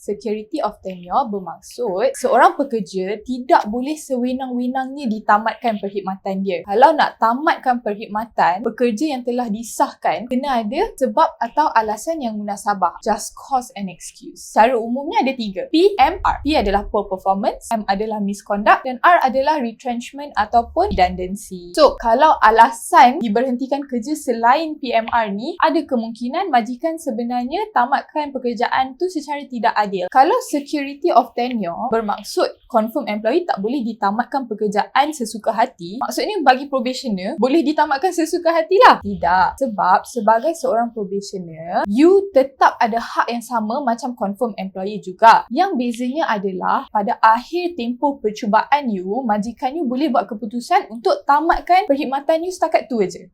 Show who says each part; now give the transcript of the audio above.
Speaker 1: security of tenure bermaksud seorang pekerja tidak boleh sewenang-wenangnya ditamatkan perkhidmatan dia. Kalau nak tamatkan perkhidmatan, pekerja yang telah disahkan kena ada sebab atau alasan yang munasabah. Just cause and excuse. Secara umumnya ada tiga. P, M, R. P adalah poor performance, M adalah misconduct dan R adalah retrenchment ataupun redundancy. So, kalau alasan diberhentikan kerja selain PMR ni, ada kemungkinan majikan sebenarnya tamatkan pekerjaan tu secara tidak adil. Kalau security of tenure bermaksud confirm employee tak boleh ditamatkan pekerjaan sesuka hati, maksudnya bagi probationer boleh ditamatkan sesuka hatilah. Tidak. Sebab sebagai seorang probationer, you tetap ada hak yang sama macam confirm employee juga. Yang bezanya adalah pada akhir tempoh percubaan you, majikan you boleh buat keputusan untuk tamatkan perkhidmatan you setakat tu aja.